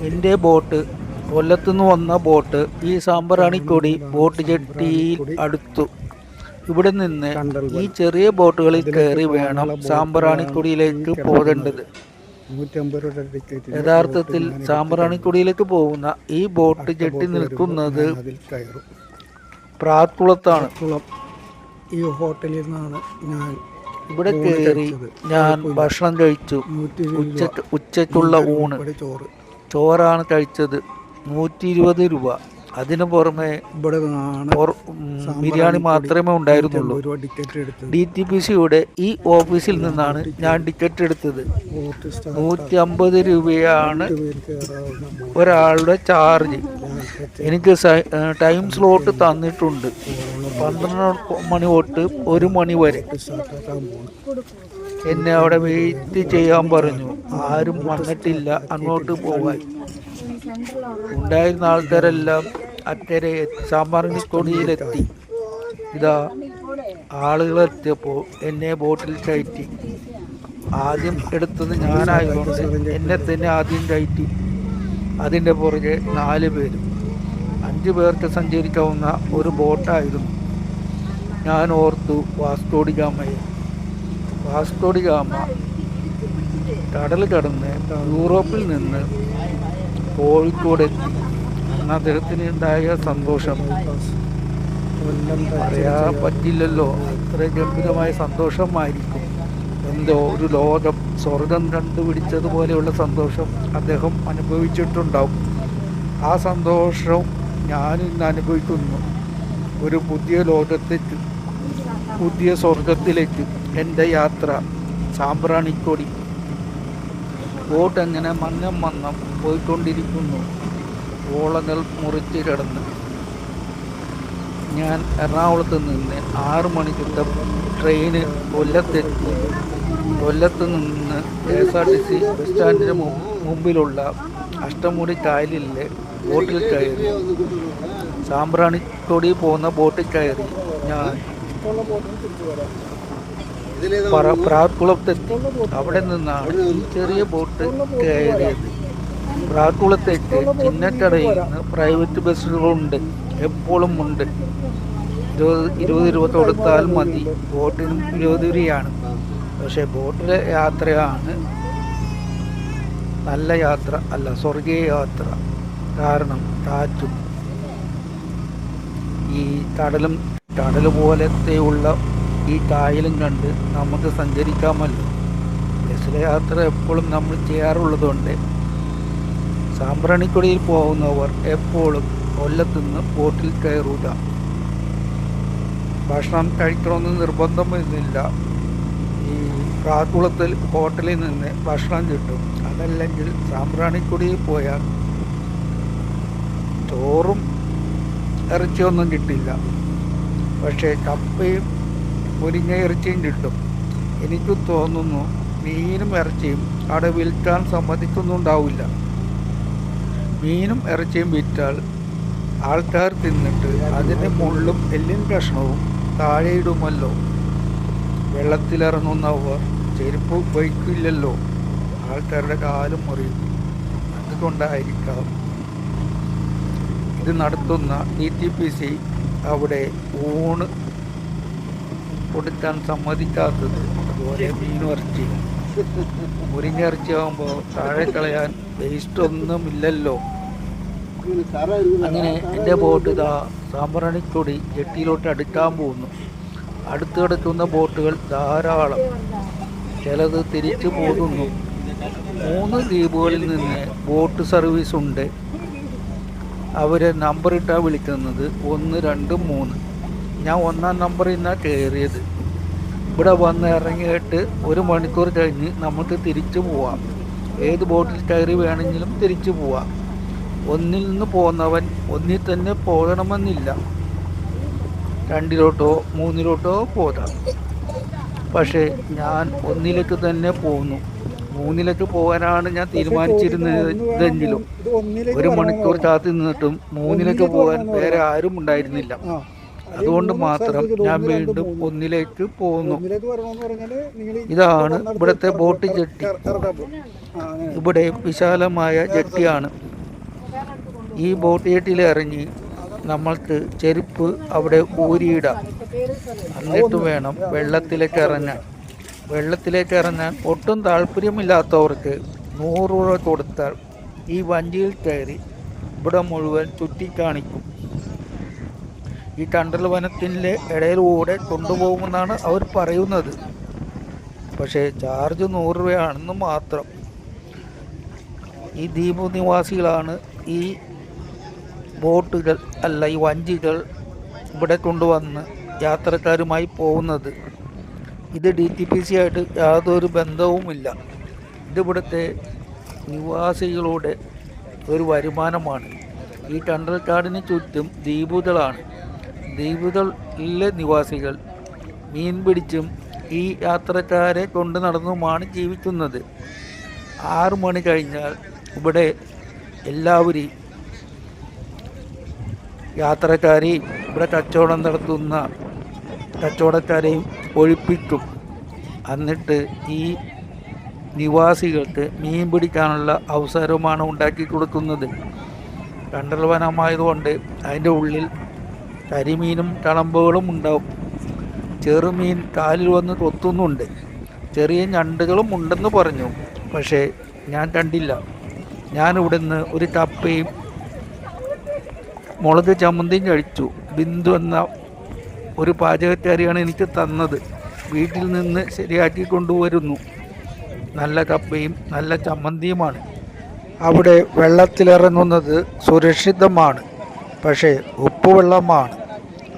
എന്റെ ബോട്ട് കൊല്ലത്തു നിന്ന് വന്ന ബോട്ട് ഈ സാമ്പ്രാണിക്കൊടി ബോട്ട് ജെട്ടിയിൽ അടുത്തു. ഇവിടെ നിന്ന് ഈ ചെറിയ ബോട്ടുകളിൽ കയറി വേണം സാമ്പ്രാണിക്കൊടിയിലേക്ക് പോകേണ്ടത് യഥാർത്ഥത്തിൽ സാമ്പ്രാണിക്കൊടിയിലേക്ക് പോകുന്ന ഈ ബോട്ട് ജെട്ടി നിൽക്കുന്നത് പ്രാക്കുളത്താണ്. ഈ ഹോട്ടലിൽ നിന്നാണ് ഞാൻ ഇവിടെ കയറി ഞാൻ ഭക്ഷണം കഴിച്ചു. ഉച്ചയ്ക്കുള്ള ഊണ്. ചോറ്. ചോറാണ് കഴിച്ചത്. നൂറ്റി ഇരുപത് രൂപ. അതിനു പുറമെ ഇവിടെ ബിരിയാണി മാത്രമേ ഉണ്ടായിരുന്നുള്ളൂ. ഡി ടി പി സിയുടെ ഈ ഓഫീസിൽ നിന്നാണ് ഞാൻ ടിക്കറ്റ് എടുത്തത്. നൂറ്റി അമ്പത് രൂപയാണ് ഒരാളുടെ ചാർജ് എനിക്ക് ടൈം സ്ലോട്ട് തന്നിട്ടുണ്ട്. പന്ത്രണ്ട് മണി തൊട്ട് ഒരു മണി വരെ. എന്നെ അവിടെ വെയിറ്റ് ചെയ്യാൻ പറഞ്ഞു. ആരും വന്നിട്ടില്ല. അങ്ങോട്ട് പോവാൻ. ഉണ്ടായിരുന്ന ആൾക്കാരെല്ലാം അക്കരെ സാമ്പാറിക്കൊടിയിലെത്തി ഇതാ ആളുകളെത്തിയപ്പോൾ എന്നെ ബോട്ടിൽ കയറ്റി. ആദ്യം എടുത്തത് ഞാനായതുകൊണ്ട് എന്നെ തന്നെ ആദ്യം കയറ്റി. അതിന്റെ പുറകെ നാല് പേരും. അഞ്ച് പേർക്ക് സഞ്ചരിക്കാവുന്ന ഒരു ബോട്ടായിരുന്നു. ഞാൻ ഓർത്തു വാസ്കോഡി ഗാമയെ വാസ്കോഡി കടൽ കടന്ന് യൂറോപ്പിൽ നിന്ന് കോഴിക്കോട് എത്തി. അന്ന് അദ്ദേഹത്തിന് ഉണ്ടായ സന്തോഷം. പറയാൻ പറ്റില്ലല്ലോ. അത്ര ഗംഭീരമായ സന്തോഷമായിരിക്കും. എന്തോ ഒരു ലോകം സ്വർഗം കണ്ടുപിടിച്ചതുപോലെയുള്ള സന്തോഷം അദ്ദേഹം അനുഭവിച്ചിട്ടുണ്ടാവും. ആ സന്തോഷം ഞാൻ ഇന്ന് അനുഭവിക്കുന്നു. ഒരു പുതിയ ലോകത്തേക്ക് പുതിയ സ്വർഗത്തിലേക്ക്. എന്റെ യാത്ര. സാമ്പ്രാണിക്കൊടി. ബോട്ട് എങ്ങനെ മന്നം മന്നം പോയിക്കൊണ്ടിരിക്കുന്നു. ഓളങ്ങൾ മുറിച്ച് കിടന്ന്. ഞാൻ എറണാകുളത്ത് നിന്ന് ആറു മണിക്കത്തെ ട്രെയിന് കൊല്ലത്തെത്തി. കൊല്ലത്ത് നിന്ന് K S R T C bus സ്റ്റാൻഡിന് മുമ്പിലുള്ള അഷ്ടമുടി കായലിലെ ബോട്ടിൽ കയറി. സാമ്പ്രാണിക്കൊടി പോകുന്ന ബോട്ടിൽ കയറി ഞാൻ. പറ പ്രാക്കുളത്തെത്തി അവിടെ നിന്നാണ് ഈ ചെറിയ ബോട്ട് കയറിയത്. പ്രാർക്കുളത്തേക്ക് ചിന്നക്കടയിൽ നിന്ന് പ്രൈവറ്റ് ബസ്സുകളുണ്ട്. എപ്പോഴും ഉണ്ട്. ഇരുപത് ഇരുപത് രൂപ കൊടുത്താൽ മതി. ബോട്ടിനും ഇരുപത് രൂപയാണ് പക്ഷേ ബോട്ടിലെ യാത്രയാണ് നല്ല യാത്ര അല്ല സ്വർഗീയ യാത്ര. കാരണം കാറ്റും ഈ കടലും കടൽ പോലത്തെയുള്ള ഈ കായലും കണ്ട് നമുക്ക് സഞ്ചരിക്കാമല്ലോ. ബസ്സിലെ യാത്ര എപ്പോഴും നമ്മൾ ചെയ്യാറുള്ളതുകൊണ്ട് സാമ്പ്രാണിക്കൊടിയിൽ പോകുന്നവർ എപ്പോഴും കൊല്ലത്തുനിന്ന് ബോട്ടിൽ കയറൂല. ഭക്ഷണം കഴിക്കണമെന്ന് നിർബന്ധമൊന്നുമില്ല ഈ കാക്കുളത്തിൽ ഹോട്ടലിൽ നിന്ന് ഭക്ഷണം കിട്ടും. അതല്ലെങ്കിൽ സാമ്പ്രാണിക്കൊടിയിൽ പോയാൽ ചോറും ഇറച്ചിയൊന്നും കിട്ടില്ല. പക്ഷേ കപ്പയും മുരിങ്ങ ഇറച്ചിയും കിട്ടും. എനിക്ക് തോന്നുന്നു മീനും ഇറച്ചിയും അവിടെ വിൽക്കാൻ സമ്മതിക്കുന്നുണ്ടാവില്ല. മീനും ഇറച്ചിയും വിറ്റാൽ ആൾക്കാർ തിന്നിട്ട് അതിന്റെ മുള്ളും എല്ലിൻ കഷ്ണവും താഴെയിടുമല്ലോ. വെള്ളത്തിലിറങ്ങുന്നവർ ചെരുപ്പ് ഉപയോഗിക്കില്ലല്ലോ. ആൾക്കാരുടെ കാലും മുറിയും. അതുകൊണ്ടായിരിക്കാം ഇത് നടത്തുന്ന ഡി ടി പി സി അവിടെ ഊണ് കൊടുക്കാൻ സമ്മതിക്കാത്തത് അതുപോലെ മീനിറച്ചി. മുരിങ്ങിറച്ചി ആകുമ്പോൾ താഴെ കളയാൻ വേസ്റ്റ് ഒന്നും ഇല്ലല്ലോ. അങ്ങനെ എന്റെ ബോട്ട് ഇതാ സാമ്പ്രാണിക്കൊടി ജെട്ടിയിലോട്ട് അടുക്കാൻ പോകുന്നു. അടുത്ത് കിടക്കുന്ന ബോട്ടുകൾ ധാരാളം. ചിലത് തിരിച്ചു പോകുന്നു. മൂന്ന് ദ്വീപുകളിൽ നിന്ന് ബോട്ട് സർവീസ് ഉണ്ട്. അവരെ നമ്പറിട്ടാണ് വിളിക്കുന്നത് ഒന്ന് രണ്ട് മൂന്ന്. ഞാൻ ഒന്നാം നമ്പറിൽ നിന്നാണ് കയറിയത് ഇവിടെ വന്ന് ഇറങ്ങിയിട്ട് ഒരു മണിക്കൂർ കഴിഞ്ഞ് നമുക്ക് തിരിച്ചു പോവാം. ഏത് ബോട്ടിൽ കയറി വേണമെങ്കിലും തിരിച്ചു പോവാം. ഒന്നിൽ നിന്ന് പോകുന്നവൻ ഒന്നിൽ തന്നെ പോകണമെന്നില്ല. രണ്ടിലോട്ടോ മൂന്നിലോട്ടോ പോകാം. പക്ഷേ ഞാൻ ഒന്നിലേക്ക് തന്നെ പോകുന്നു മൂന്നിലേക്ക് പോകാനാണ് ഞാൻ തീരുമാനിച്ചിരുന്നത് ഇതെങ്കിലും ഒരു മണിക്കൂർ കാത്തു നിന്നിട്ടും മൂന്നിലേക്ക് പോകാൻ വേറെ ആരും ഉണ്ടായിരുന്നില്ല. അതുകൊണ്ട് മാത്രം ഞാൻ വീണ്ടും ഒന്നിലേക്ക് പോകുന്നു. ഇതാണ് ഇവിടുത്തെ ബോട്ട് ജെട്ടി. ഇവിടെ വിശാലമായ ജെട്ടിയാണ്. ഈ ബോട്ട് ജെട്ടിയിൽ ഇറങ്ങി നമ്മൾക്ക് ചെരുപ്പ് അവിടെ ഊരിയിടാം. എന്നിട്ട് വേണം വെള്ളത്തിലേക്ക് ഇറങ്ങാൻ. വെള്ളത്തിലേക്ക് ഇറങ്ങാൻ ഒട്ടും താല്പര്യമില്ലാത്തവർക്ക് നൂറ് രൂപ കൊടുത്താൽ ഈ വഞ്ചിയിൽ കയറി ഇവിടെ മുഴുവൻ ചുറ്റിക്കാണിക്കും. ഈ കണ്ടൽ വനത്തിന്റെ ഇടയിലൂടെ കൊണ്ടുപോകുമെന്നാണ് അവർ പറയുന്നത്. പക്ഷേ ചാർജ് നൂറ് രൂപയാണെന്ന് മാത്രം. ഈ ദ്വീപ് നിവാസികളാണ് ഈ ബോട്ടുകൾ അല്ല ഈ വഞ്ചികൾ ഇവിടെ കൊണ്ടുവന്ന് യാത്രക്കാരുമായി പോകുന്നത്. ഇത് ഡി ടി പി സി ആയിട്ട് യാതൊരു ബന്ധവുമില്ല. ഇതിവിടുത്തെ നിവാസികളുടെ ഒരു വരുമാനമാണ്. ഈ കണ്ടൽക്കാടിന് ചുറ്റും ദ്വീപുകളാണ്. ദ്വീപുകളിലെ നിവാസികൾ മീൻ പിടിച്ചും ഈ യാത്രക്കാരെ കൊണ്ട് നടന്നുമാണ് ജീവിക്കുന്നത്. ആറ് മണി കഴിഞ്ഞാൽ ഇവിടെ എല്ലാവരെയും യാത്രക്കാരെയും ഇവിടെ കച്ചവടം നടത്തുന്ന കച്ചവടക്കാരെയും ഒഴിപ്പിക്കും. എന്നിട്ട് ഈ നിവാസികൾക്ക് മീൻ പിടിക്കാനുള്ള അവസരമാണ് ഉണ്ടാക്കി കൊടുക്കുന്നത്. കണ്ടൽ വനമായതുകൊണ്ട് അതിന്റെ ഉള്ളിൽ കരിമീനും ടളമ്പുകളും ഉണ്ടാവും. ചെറുമീൻ കാലിൽ വന്ന് തൊത്തുന്നുണ്ട് ചെറിയ ഞണ്ടുകളും ഉണ്ടെന്ന് പറഞ്ഞു. പക്ഷേ ഞാൻ കണ്ടില്ല. ഞാൻ നിന്ന് ഒരു കപ്പയും മുളക് ചമ്മന്തിയും കഴിച്ചു. ബിന്ദു എന്ന ഒരു പാചകക്കാരിയാണ് എനിക്ക് തന്നത്. വീട്ടിൽ നിന്ന് ശരിയാക്കി കൊണ്ടുവരുന്നു. നല്ല കപ്പയും നല്ല ചമ്മന്തിയുമാണ്. അവിടെ വെള്ളത്തിലിറങ്ങുന്നത് സുരക്ഷിതമാണ്. പക്ഷേ ഉപ്പുവെള്ളമാണ്.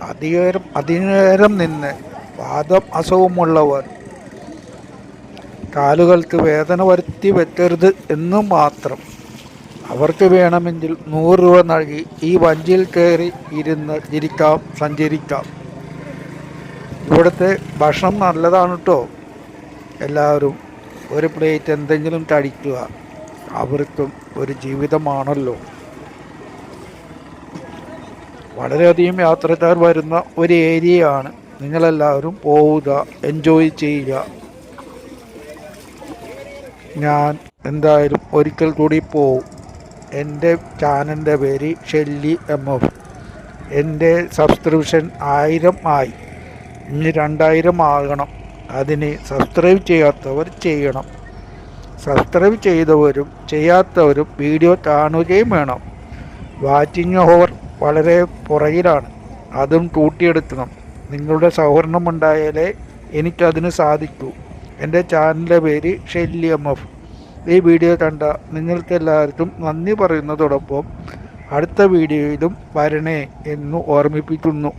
അതിയേരം അതിനേരം നിന്ന് വാദം അസുഖമുള്ളവർ കാലുകൾക്ക് വേദന വരുത്തി വെക്കരുത് എന്ന് മാത്രം. അവർക്ക് വേണമെങ്കിൽ നൂറ് രൂപ നൽകി ഈ വഞ്ചിയിൽ കയറി ഇരുന്ന് ഇരിക്കാം സഞ്ചരിക്കാം. ഇവിടുത്തെ ഭക്ഷണം നല്ലതാണ് കേട്ടോ എല്ലാവരും ഒരു പ്ലേറ്റ് എന്തെങ്കിലും കഴിക്കുക. അവർക്കും ഒരു ജീവിതമാണല്ലോ. വളരെയധികം യാത്രക്കാർ വരുന്ന ഒരു ഏരിയയാണ്. നിങ്ങളെല്ലാവരും പോവുക എൻജോയ് ചെയ്യുക. ഞാൻ എന്തായാലും ഒരിക്കൽ കൂടി പോവും. എന്റെ ചാനലിന്റെ പേര് ഷെല്ലി എം എഫ്. എന്റെ സബ്സ്ക്രിപ്ഷൻ ആയിരം ആയി. ഇനി രണ്ടായിരം ആകണം. അതിന് സബ്സ്ക്രൈബ് ചെയ്യാത്തവർ ചെയ്യണം. സബ്സ്ക്രൈബ് ചെയ്തവരും ചെയ്യാത്തവരും വീഡിയോ കാണുകയും വേണം. വാച്ചിങ് ഓവർ വളരെ പുറകിലാണ്. അതും കൂട്ടിയെടുക്കണം. നിങ്ങളുടെ സഹകരണം ഉണ്ടായാലേ എനിക്കതിന് സാധിക്കൂ. എന്റെ ചാനലിന്റെ പേര് ഷെല്ലി എം എഫ് ഈ വീഡിയോ കണ്ട നിങ്ങൾക്കെല്ലാവർക്കും നന്ദി പറയുന്നതോടൊപ്പം അടുത്ത വീഡിയോയിലും വരണേ എന്ന് ഓർമ്മിപ്പിക്കുന്നു.